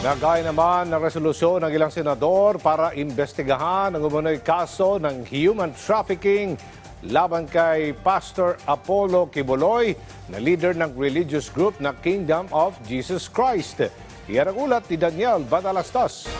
Nagaya naman ng resolusyon ng ilang senador para investigahan ang umunoy kaso ng human trafficking laban kay Pastor Apollo Kibuloy na leader ng religious group na Kingdom of Jesus Christ. Iyan ang ulat ni Daniel Badalastas.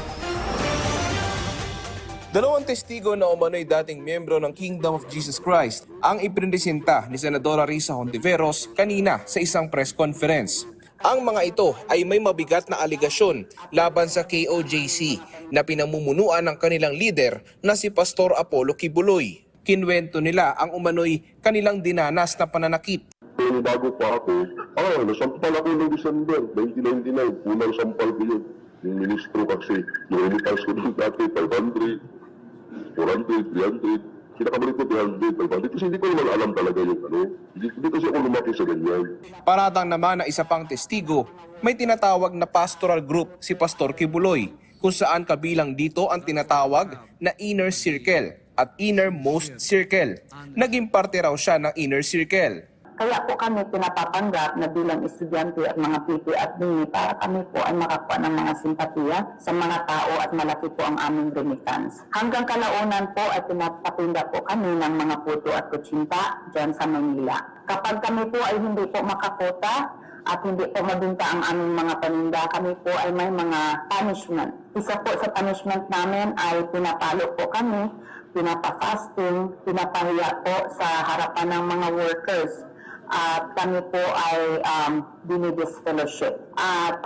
Dalawang testigo na umano'y dating miyembro ng Kingdom of Jesus Christ ang ipinresenta ni Senadora Risa Hontiveros kanina sa isang press conference. Ang mga ito ay may mabigat na aligasyon laban sa KOJC na pinamumunuan ng kanilang leader na si Pastor Apollo Kibuloy. Kinwento nila ang umano'y kanilang dinanas na pananakit Yung bago pa ako, ah, nasampal ako noong December 1999. Unang sampal ko yun. Yung ministro kasi, yung remittance ko doon dati, 500, 400, 300. Kinakabalik ko 300, 500. Kasi hindi ko naman alam talaga yung ano. Hindi, hindi kasi ako lumaki sa ganyan. Paratang naman na isa pang testigo, may tinatawag na pastoral group si Pastor Kibuloy, kung saan kabilang dito ang tinatawag na inner circle at innermost circle. Naging parte raw siya ng inner circle. Kaya po kami pinapapanggap na bilang estudyante at mga PP at mini para kami po ay makakuha ng mga simpatiya sa mga tao at malaki po ang aming remittance. Hanggang kalaunan po ay pinapapinda po kami ng mga puto at kutsinta dyan sa Manila. Kapag kami po ay hindi po makakota at hindi po mabinta ang aming mga paninda, kami po ay may mga punishment. Isa po sa punishment namin ay pinapalo po kami, pinapa-fasting, pinapahiya po sa harapan ng mga workers at kami po ay um, dinidisfellowship. At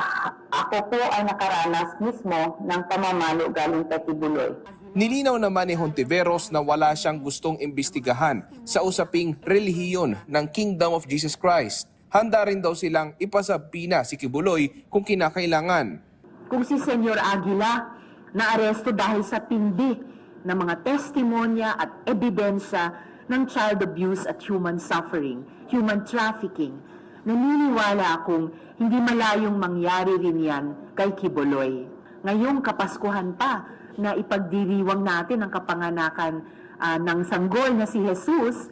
ako po ay nakaranas mismo ng pamamalo galing kay Tibuloy. Nilinaw naman ni Hontiveros na wala siyang gustong imbestigahan sa usaping relihiyon ng Kingdom of Jesus Christ. Handa rin daw silang ipasabina si Kibuloy kung kinakailangan. kung si Senyor Aguila naaresto dahil sa tindi ng mga testimonya at ebidensya ng child abuse at human suffering, human trafficking. Naniniwala akong hindi malayong mangyari rin yan kay Kibuloy. Ngayong Kapaskuhan pa na ipagdiriwang natin ang kapanganakan ah, ng sanggol na si Jesus,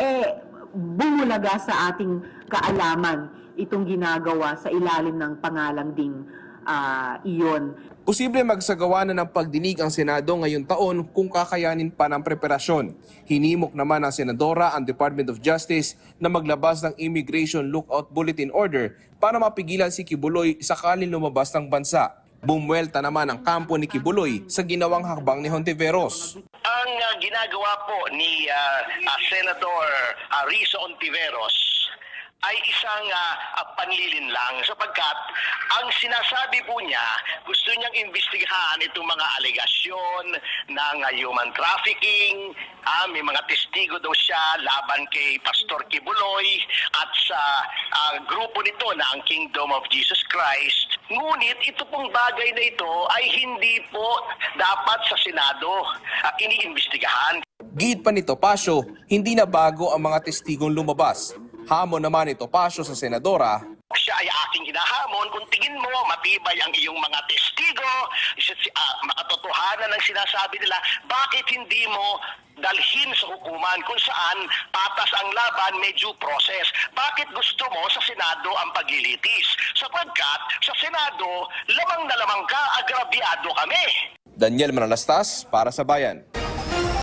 eh bumulaga sa ating kaalaman itong ginagawa sa ilalim ng pangalang ding ah, iyon. Posible magsagawa na ng pagdinig ang Senado ngayong taon kung kakayanin pa ng preparasyon. Hinimok naman ng Senadora ang Department of Justice na maglabas ng Immigration Lookout Bulletin Order para mapigilan si Kibuloy sakaling lumabas ng bansa. Bumwelta naman ang kampo ni Kibuloy sa ginawang hakbang ni Hontiveros. ang uh, ginagawa po ni uh, uh, Senator uh, Risa Ontiveros ay isang uh, uh, panlilin lang sapagkat ang sinasabi po niya gusto niyang imbestigahan itong mga alegasyon ng uh, human trafficking ah, may mga testigo daw siya laban kay Pastor Kibuloy at sa ah, grupo nito na ang Kingdom of Jesus Christ ngunit ito pong bagay na ito ay hindi po dapat sa Senado uh, iniimbestigahan Gid pa ni Topacio, hindi na bago ang mga testigong lumabas. Hamon naman ni Topacio sa Senadora siya ay aking hinahamon kung tingin mo matibay ang iyong mga testigo, ah, makatotohanan ng sinasabi nila, bakit hindi mo dalhin sa hukuman kung saan patas ang laban, may due process. Bakit gusto mo sa Senado ang paglilitis? Sapagkat sa Senado, lamang na lamang ka, agrabyado kami. Daniel Manalastas para sa Bayan.